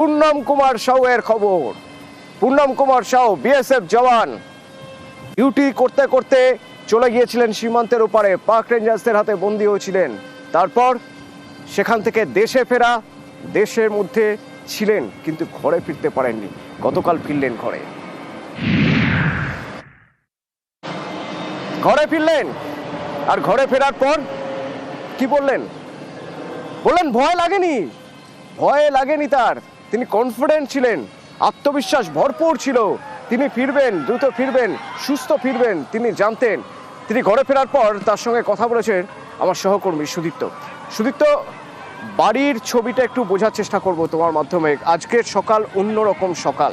পূর্ণম কুমার সাউ এর খবর। Purnam Kumar Sau BSF jawan. Duty করতে করতে চলে গিয়েছিলেন সীমান্তের ওপারে। পাক রেঞ্জার্সদের হাতে বন্দী হয়েছিলেন। তারপর সেখান থেকে দেশে ফেরা, দেশের মধ্যে ছিলেন, কিন্তু ঘরে ফিরতে পারেননি। গতকাল ফিরলেন ঘরে। ঘরে ফিরলেন। আর ঘরে ফেরার পর কি বললেন? বললেন, ভয় লাগেনি। ভয় লাগেনি তার। তিনি কনফিডেন্ট ছিলেন, আত্মবিশ্বাস ভরপুর ছিল। তিনি ফিরবেন, দ্রুত ফিরবেন, সুস্থ ফিরবেন, তিনি জানতেন। তিনি ঘরে ফেরার পর তার সঙ্গে কথা বলেছেন আমার সহকর্মী সুদীপ্ত। সুদীপ্ত, বাড়ির ছবিটা একটু বোঝার চেষ্টা করব তোমার মাধ্যমে। আজকের সকাল অন্যরকম সকাল।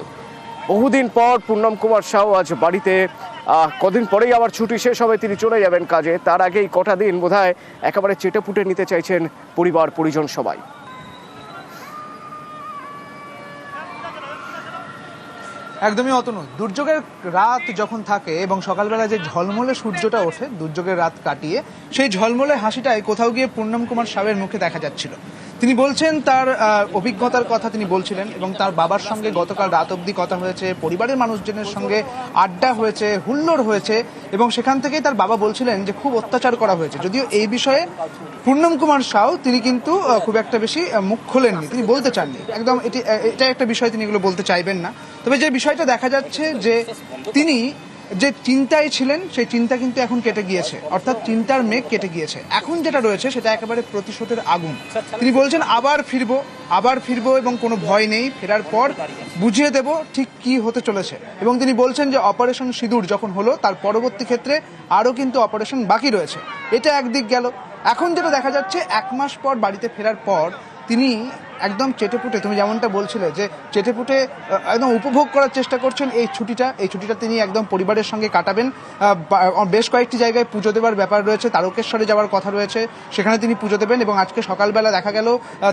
বহুদিন পর পূর্ণম কুমার সাউ আজ বাড়িতে। কদিন পরেই আবার ছুটি শেষ হবে, তিনি চলে যাবেন কাজে। তার আগেই কটা দিন বোধহয় একেবারে চেটে পুটে নিতে চাইছেন পরিবার পরিজন সবাই। একদমই অতনু দুর্যোগের রাত যখন থাকে এবং সকালবেলা যে ঝলমলে সূর্যটা ওঠে, দুর্যোগের রাত কাটিয়ে সেই ঝলমলে হাসিটাই কোথাও গিয়ে পূর্ণম কুমার সাহের মুখে দেখা যাচ্ছিল। তিনি বলছেন তার অভিজ্ঞতার কথা তিনি বলছিলেন এবং তার বাবার সঙ্গে গতকাল রাত অবধি কথা হয়েছে, পরিবারের মানুষজনের সঙ্গে আড্ডা হয়েছে, হুল্লোড় হয়েছে এবং সেখান থেকেই তার বাবা বলছিলেন যে খুব অত্যাচার করা হয়েছে। যদিও এই বিষয়ে পূর্ণম কুমার সাউ, তিনি কিন্তু খুব একটা বেশি মুখ খোলেননি, তিনি বলতে চাননি। একদম এটি এটা একটা বিষয় তিনি এগুলো বলতে চাইবেন না। তবে যে বিষয়টা দেখা যাচ্ছে যে তিনি যে চিন্তায় ছিলেন, সেই চিন্তা কিন্তু এখন কেটে গিয়েছে। অর্থাৎ চিন্তার মেঘ কেটে গিয়েছে। এখন যেটা রয়েছে, সেটা একেবারে প্রতিশোধের আগুন। তিনি বলছেন, আবার ফিরবো আবার ফিরবো এবং কোনো ভয় নেই। ফেরার পর বুঝিয়ে দেব ঠিক কি হতে চলেছে। এবং তিনি বলছেন যে, অপারেশন সিঁদুর যখন হলো, তার পরবর্তী ক্ষেত্রে আরও কিন্তু অপারেশন বাকি রয়েছে। এটা একদিক গেল। এখন যেটা দেখা যাচ্ছে, এক মাস পর বাড়িতে ফেরার পর তিনি একদম চেটেপুটে, তুমি যেমনটা বলছিলে যে চেটেপুটে একদম উপভোগ করার চেষ্টা করছেন এই ছুটিটা। এই ছুটিটা তিনি একদম পরিবারের সঙ্গে কাটাবেন। বেশ কয়েকটি জায়গায় পুজো দেবার ব্যাপার রয়েছে, তারকেশ্বরে যাওয়ার কথা রয়েছে, সেখানে তিনি পুজো দেবেন এবং আজকে সকালবেলা দেখা গেল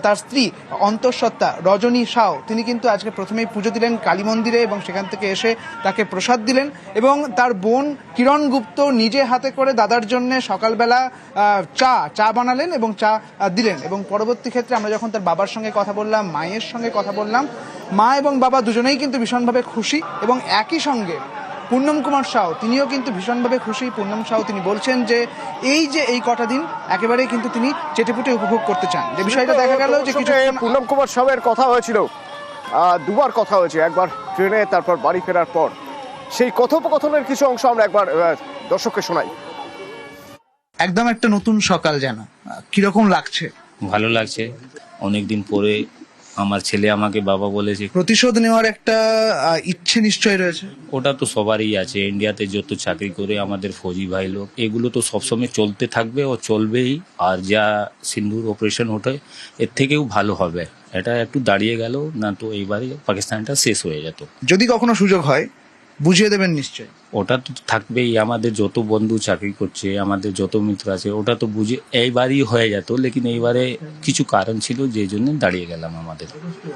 তার স্ত্রী অন্তঃসত্ত্বা রজনী সাও, তিনি কিন্তু আজকে প্রথমেই পুজো দিলেন কালী মন্দিরে এবং সেখান থেকে এসে তাকে প্রসাদ দিলেন এবং তার বোন কিরণ গুপ্ত নিজে হাতে করে দাদার জন্য সকালবেলা চা চা বানালেন এবং চা দিলেন এবং পরবর্তী ক্ষেত্রে আমরা যখন তার বাবার সঙ্গে কথা বললাম মায়ের সঙ্গে কথা বললাম। মা এবং বাবা দুজনেই কিন্তু ভীষণভাবে খুশি এবং একই সঙ্গে পূর্ণম কুমার সাউ তিনিও কিন্তু ভীষণভাবে খুশি। পূর্ণম সাউ তিনি বলছেন যে এই যে এই কটা দিন একেবারেই কিন্তু তিনি চেটেপুটে উপভোগ করতে চান। যে বিষয়টা দেখা গেল যে কিছু পূর্ণম কুমার সাউয়ের কথা হয়েছিল। আহ, দুবার কথা হয়েছে একবার ট্রেনে তারপর বাড়ি ফেরার পর। সেই কথোপকথনের কিছু অংশ আমরা একবার আহ, দর্শককে শোনাই। একদম একটা নতুন সকাল যেন। কীরকম লাগছে? ভালো লাগছে। অনেকদিন পরে আমার ছেলে আমাকে বাবা বলেছে প্রতিশোধ নেওয়ার একটা আহ, ইচ্ছে নিশ্চয় রয়েছে? ওটা তো সবারই আছে। ইন্ডিয়াতে যত চাকরি করে আমাদের ফৌজি ভাই লোক এগুলো তো সবসময় চলতে থাকবে ও চলবেই। আর যা সিন্ধুর অপারেশন ওঠে এর থেকেও ভালো হবে। এটা একটু দাঁড়িয়ে গেল না তো এইবারে পাকিস্তানটা শেষ হয়ে যেত। যদি কখনো সুযোগ হয় বুঝিয়ে দেবেন নিশ্চয় ওটা তো থাকবেই আমাদের যত বন্ধু চাকরি করছে আমাদের যত মিত্র আছে ওটা তো বুঝে এইবারই হয়ে যেত লেকিন এইবারে কিছু কারণ ছিল যে জন্য দাঁড়িয়ে গেলাম আমাদের।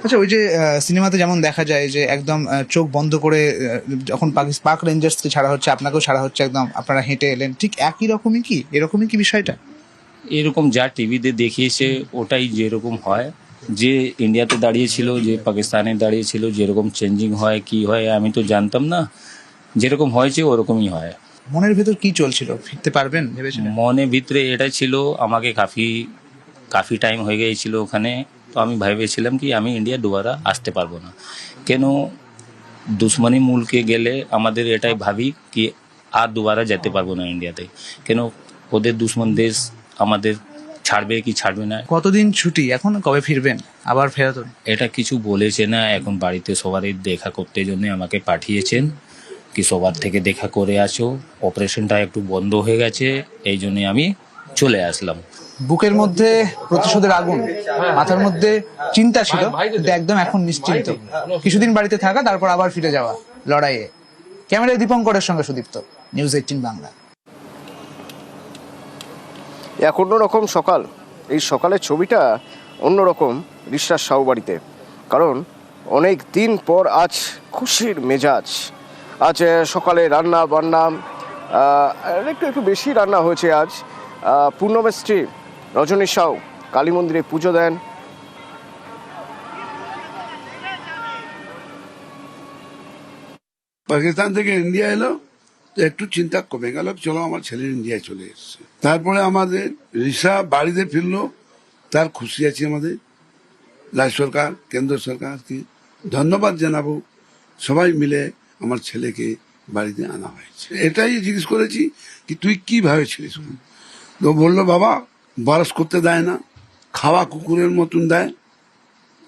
আচ্ছা ওই যে সিনেমাতে যেমন দেখা যায় যে একদম চোখ বন্ধ করে যখন পাক রেঞ্জার্সকে ছাড়া হচ্ছে আপনাকেও ছাড়া হচ্ছে একদম আপনারা হেঁটে এলেন ঠিক একই রকমই কি? এরকমই কি বিষয়টা? এরকম যা টিভিতে দেখিয়েছে ওটাই যেরকম হয়। যে ইন্ডিয়াতে দাঁড়িয়েছিল যে পাকিস্তানে দাঁড়িয়েছিল যেরকম চেঞ্জিং হয় কি হয় আমি তো জানতাম না। যেরকম হয়েছে ওরকমই হয়। মনের ভেতর কি চলছিল? ফিরতে পারবেন ভেবেছিলেন? মনে ভিতরে এটা ছিল আমাকে কাফি কাফি টাইম হয়ে গিয়েছিল ওখানে। তো আমি ভেবেছিলাম কি আমি ইন্ডিয়া দুবারা আসতে পারব না। কেন? দুশ্মনী মূলকে গেলে আমাদের এটাই ভাবি কি আর দুবারা যেতে পারব না ইন্ডিয়াতে কেন? ওদের দুশ্মন দেশ আমাদের ছাড়বে কি ছাড়বে না? কতদিন ছুটি? এখন কবে ফিরবেন? আবার ফেরত এটা কিছু বলেছে না এখন বাড়িতে সবারই দেখা করতে জন্য আমাকে পাঠিয়েছেন। কি সবার থেকে দেখা করে আসো? অপারেশনটা একটু বন্ধ হয়ে গেছে এই জন্যে আমি চলে আসলাম। বুকের মধ্যে প্রতিশোধের আগুন মাথার মধ্যে চিন্তা ছিল কিন্তু একদম এখন নিশ্চিন্ত। কিছুদিন বাড়িতে থাকা তারপর আবার ফিরে যাওয়া লড়াইয়ে। ক্যামেরায় দীপঙ্করের সঙ্গে সুদীপ্ত নিউজ এইটিন বাংলা। এক অন্যরকম সকাল। এই সকালের ছবিটা অন্যরকম বিশ্বাস সাউ বাড়িতে। কারণ অনেক দিন পর আজ খুশির মেজাজ। আজ সকালে রান্না বান্না একটু একটু বেশি রান্না হয়েছে আজ। পূর্ণমেশ্রী রজনী সাউ কালী মন্দিরে পুজো দেন। পাকিস্তান থেকে ইন্ডিয়া এলো, তো একটু চিন্তা কমে গেল, চলো আমার ছেলে ইন্ডিয়ায় চলে এসছে। তারপরে আমাদের রিসা বাড়িতে ফিরলো, তার খুশি আছে আমাদের। রাজ্য সরকার, কেন্দ্র সরকারকে ধন্যবাদ জানাব। সবাই মিলে আমার ছেলেকে বাড়িতে আনা হয়েছে। এটাই জিজ্ঞেস করেছি কি তুই কি ভেবেছিলিস? তো বলল বাবা বরস করতে দেয় না খাওয়া কুকুরের মতন দেয়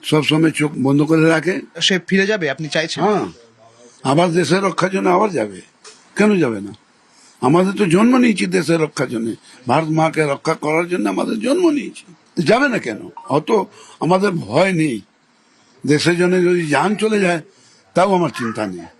সবসময় চোখ বন্ধ করে রাখে। সে ফিরে যাবে আপনি চাইছেন? হ্যাঁ। আবার দেশের রক্ষার জন্য আবার যাবে। কেন যাবে না? আমাদের তো জন্ম নিয়েছি দেশের রক্ষার জন্য। ভারত মাকে রক্ষা করার জন্য আমাদের জন্ম নিয়েছি। যাবে না কেন? অত আমাদের ভয় নেই। দেশের জন্য যদি যান চলে যায় তাও আমার চিন্তা নেই।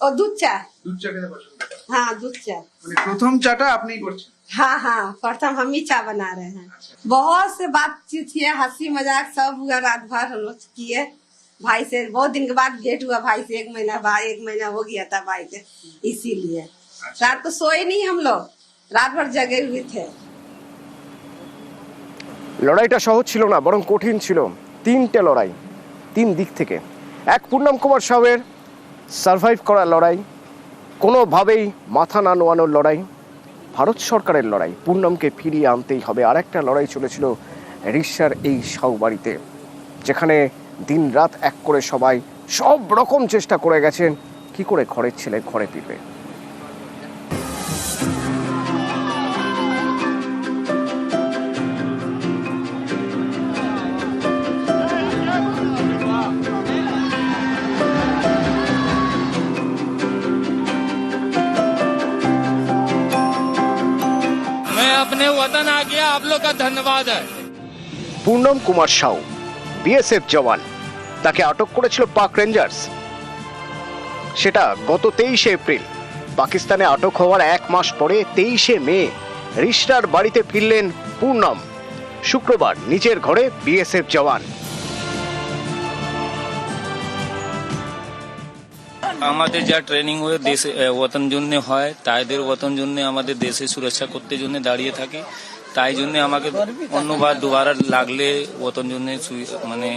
और दूध चाय দুধ চা খেতে পছন্দ করে हाँ दूध चाय মানে প্রথম চাটা আপনিই করছেন हाँ हाँ प्रथम हम ही चाय बना रहे हैं बहुत से बातचीत किए हंसी मजाक सब हुआ रात भर हम लोग किए भाई से बहुत दिन के बाद भेंट हुआ भाई से एक महीना बाद एक महीना हो गया था भाई से इसीलिए रात को सोए नहीं हम लोग रात भर जगे हुए थे লড়াইটা সহজ ছিল না বরং কঠিন ছিল তিনটে লড়াই তিন দিক থেকে এক পূর্ণাম কুমার সাহের সারভাইভ করার লড়াই, কোনোভাবেই মাথা না নোয়ানোর লড়াই, ভারত সরকারের লড়াই পূর্ণমকে ফিরিয়ে আনতেই হবে। আর একটা লড়াই চলেছিল রিক্সার এই সাউ বাড়িতে যেখানে দিন রাত এক করে সবাই সব রকম চেষ্টা করে গেছেন, কি করে ঘরের ছেলে ঘরে ফিরবে? आप लोग का धन्यवाद है পূর্ণম কুমার সাউ বিএসএফ জওয়ান তাকে আটক করেছিল পাক রেঞ্জার্স সেটা গত তেইশে এপ্রিল পাকিস্তানে আটক হওয়ার এক মাস পরে তেইশে মে রিশরার বাড়িতে ফিরলেন পূর্ণম শুক্রবার নিজের ঘরে বিএসএফ জওয়ান আমাদের যা ট্রেনিং হয়ে দেশে এ, ওতন জন্য হয় তাইদের ওতন জন্য আমাদের দেশে সুরক্ষা করতে জন্য দাঁড়িয়ে থাকে তাই জন্য আমাকে অন্যবার দুবার লাগলে ওতন জন্য মানে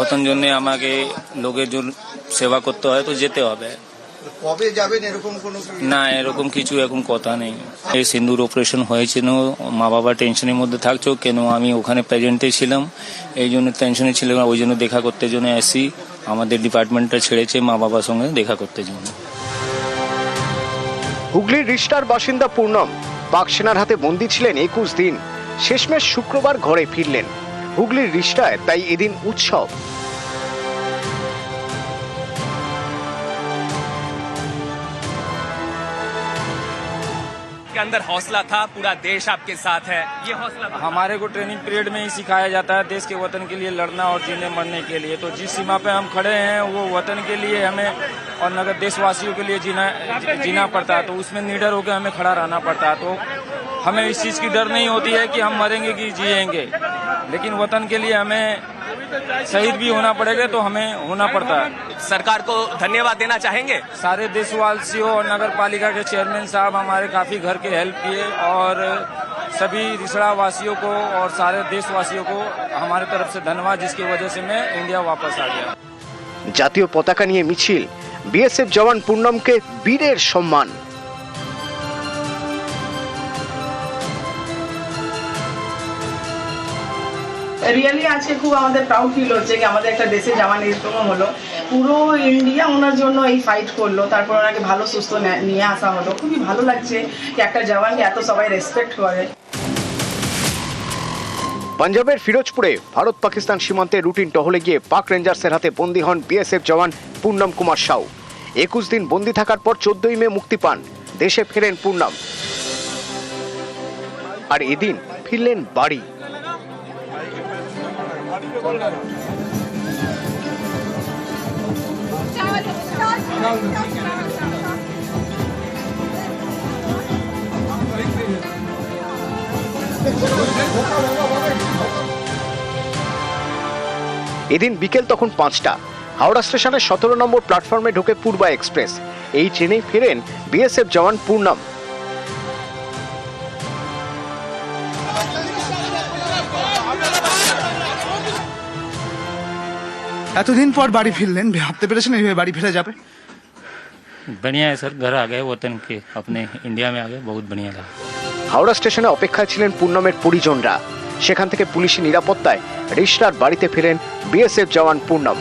ওতন জন্য আমাকে লোকের জন্য সেবা করতে হয় তো যেতে হবে। কবে যাবেন? এরকম কোনো না এরকম কিছু এখন কথা নেই। এই সিন্দুর অপারেশন হয়েছিল মা বাবা টেনশনের মধ্যে থাকছো কেন আমি ওখানে প্রেজেন্টে ছিলাম? এই জন্য টেনশনে ছিলাম ওই জন্য দেখা করতে জন্য আসি। আমাদের ডিপার্টমেন্টটা ছেড়েছে মা বাবার সঙ্গে দেখা করতে জন্য। হুগলির রিস্টার বাসিন্দা পূর্ণম পাক সেনার হাতে বন্দী ছিলেন একুশ দিন। শেষমেশ শুক্রবার ঘরে ফিরলেন। হুগলির রিস্টায় তাই এদিন উৎসব। के अंदर हौसला था? पूरा देश आपके साथ है। ये हौसला था। हमारे को ट्रेनिंग पीरियड में ही सिखाया जाता है देश के वतन के लिए लड़ना और जीने मरने के लिए। तो जिस सीमा पे हम खड़े हैं, वो वतन के लिए हमें और नगर देशवासियों के लिए जीना जीना पड़ता है तो उसमें निडर होकर हमें खड़ा रहना पड़ता है। तो हमें इस चीज़ की डर नहीं होती है कि हम मरेंगे कि जिएँगे। लेकिन वतन के लिए हमें शहीद भी होना पड़ेगा तो हमें होना पड़ता है सरकार को धन्यवाद देना चाहेंगे सारे देशवासियों और नगर पालिका के चेयरमैन साहब हमारे काफी घर के हेल्प किए और सभी रिसड़ा वासियों को और सारे देशवासियों को हमारे तरफ से धन्यवाद जिसकी वजह से मैं इंडिया वापस आ गया জাতীয় পতাকা নিয়ে মিছিল বিএসএফ জওয়ান পূর্ণমকে বীরের সম্মান রিয়েলি আজকে খুব আমাদের প্রাউড ফিল হচ্ছে কি আমাদের একটা দেশে জামা এরকম হলো। পুরো ইন্ডিয়া ওনার জন্য এই ফাইট করল, তারপর ওনাকে ভালো সুস্থ নিয়ে আসা হলো। খুবই ভালো লাগছে কি একটা জওয়ানকে এত সবাই রেসপেক্ট করে। পাঞ্জাবের ফিরোজপুরে ভারত পাকিস্তান সীমান্তে রুটিন টহলে গিয়ে পাক রেঞ্জার্সের হাতে বন্দী হন বিএসএফ জওয়ান পূর্ণম কুমার সাউ। একুশ দিন বন্দী থাকার পর চোদ্দই মে মুক্তি পান। দেশে ফেরেন পূর্ণম। আর এদিন ফিরলেন বাড়ি। এদিন বিকেল তখন পাঁচটা। হাওড়া স্টেশনের সতেরো নম্বর প্ল্যাটফর্মে ঢুকে পূর্বা এক্সপ্রেস। এই ট্রেনেই ফেরেন বিএসএফ জওয়ান পূর্ণম। এতদিন পর বাড়ি ফিরলেন ভাবতে পেরেছেন এইভাবে বাড়ি ফিরে যাবে बढ़िया है सर घर आ गए वतन के अपने इंडिया में आ गए बहुत बढ़िया लगा হাওড়া স্টেশনে অপেক্ষায় ছিলেন পূর্ণমের পরিজনরা সেখান থেকে পুলিশি নিরাপত্তায় রিশরার বাড়িতে ফেরেন BSF jawan Purnam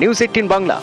news eighteen Bangla